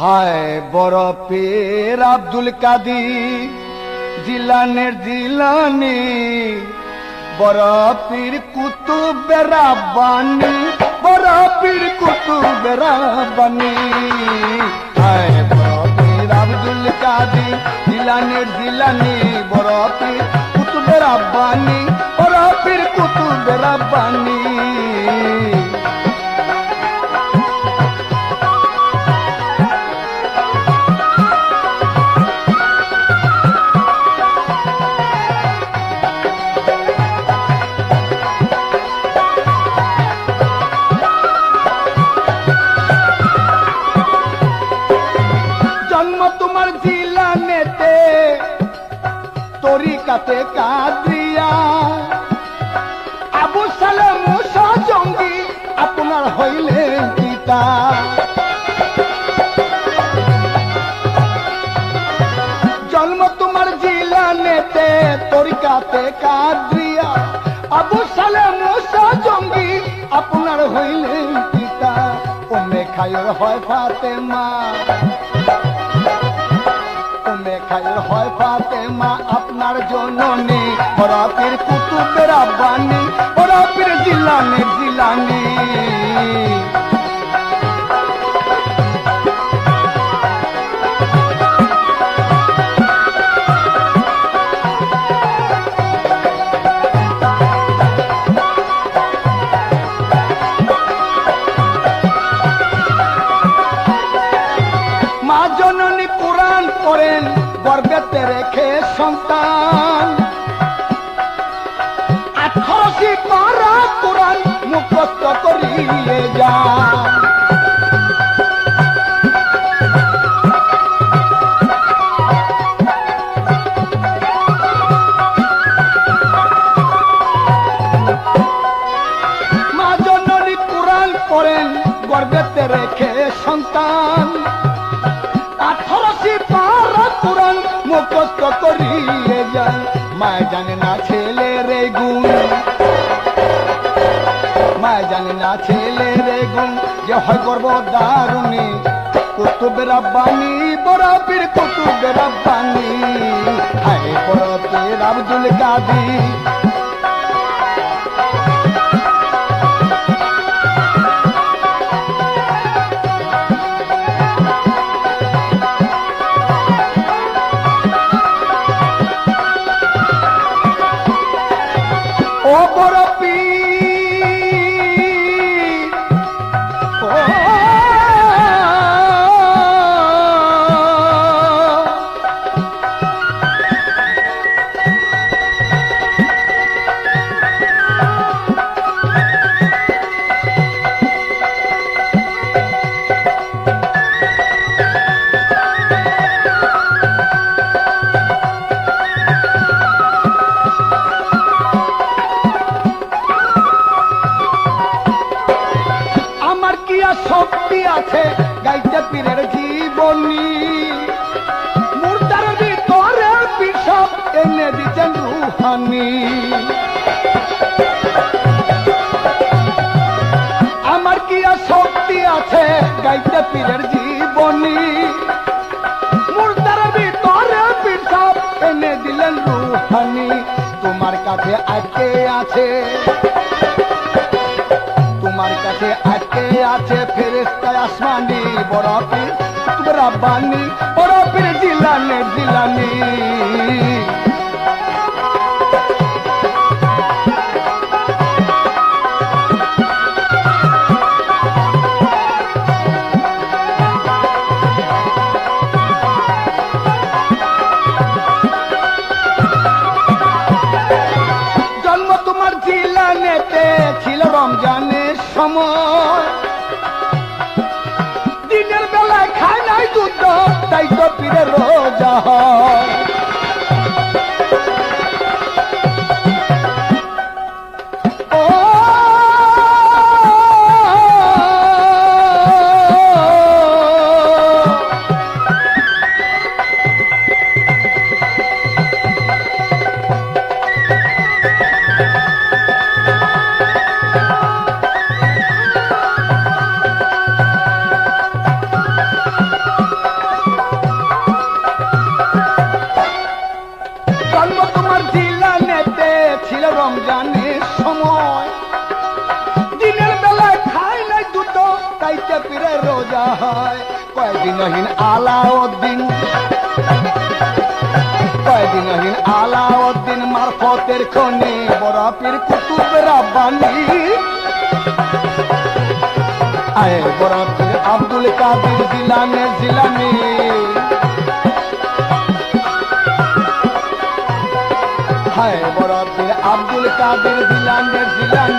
হায় বরফের আব্দুল কাদির, জিলানের জিলানি বরফির কুতুবের রাব্বানি বরফির কুতুবের রাব্বানি হায় বরফির আব্দুল কাদির, জিলানের জিলানি বরফির কুতুবের জন্ম তোমার জিলানেতে, তরিকাতে কাদ্রিয়া। আবু সালে মুসা জঙ্গি আপনার হইলেন পিতা। জন্ম তোমার জিলানেতে, তরিকাতে কাদ্রিয়া। আবু সালে মুসা জঙ্গি আপনার হইলেন পিতা। ওমে খায়র হয় ফাতেমা। ওমে জননী বরাপির কুতুবের আব্বানি বরাপির জিলানি জিলানি। মা জননী কোরআন করেন গর্বেতে রেখে সন্তান। গর্বেতে রেখে সন্তান। আঠারোশি পারা কোরআন মুখস্থ করিয়ে যান। মা জানে না ছেলে রে গুণ। মা জানে না ছেলে রে গুণ। যে হয় গর্ব দারুণী। কুতুবের আব্বানি, বরাবির কুতুবের আব্বানি। হায় বরফের আব্দুল কাদির রুহানি আমার কি আর শক্তি আছে গাইতে পীরের জীবনী? দিলেন রুহানি। তোমার কাছে আজকে আছে। তোমার কাছে আটকে আছে ফেরেস্তায় আসমানি বরফির রাব্বানি বরফির জিলানে জিলানি। নাই দুধ তাই তো পীরে রোজা রোজা হয়। কয়দিনহীন আলাউদ্দিন। কয়দিনহীন আলাউদ্দিন মারফতের খনি, বরফির কুতুব রাব্বানি। আয় বরফির আব্দুল কাদের জিলানে জিলানি। হায় বরফির আব্দুল কাদের জিলানি কুতুব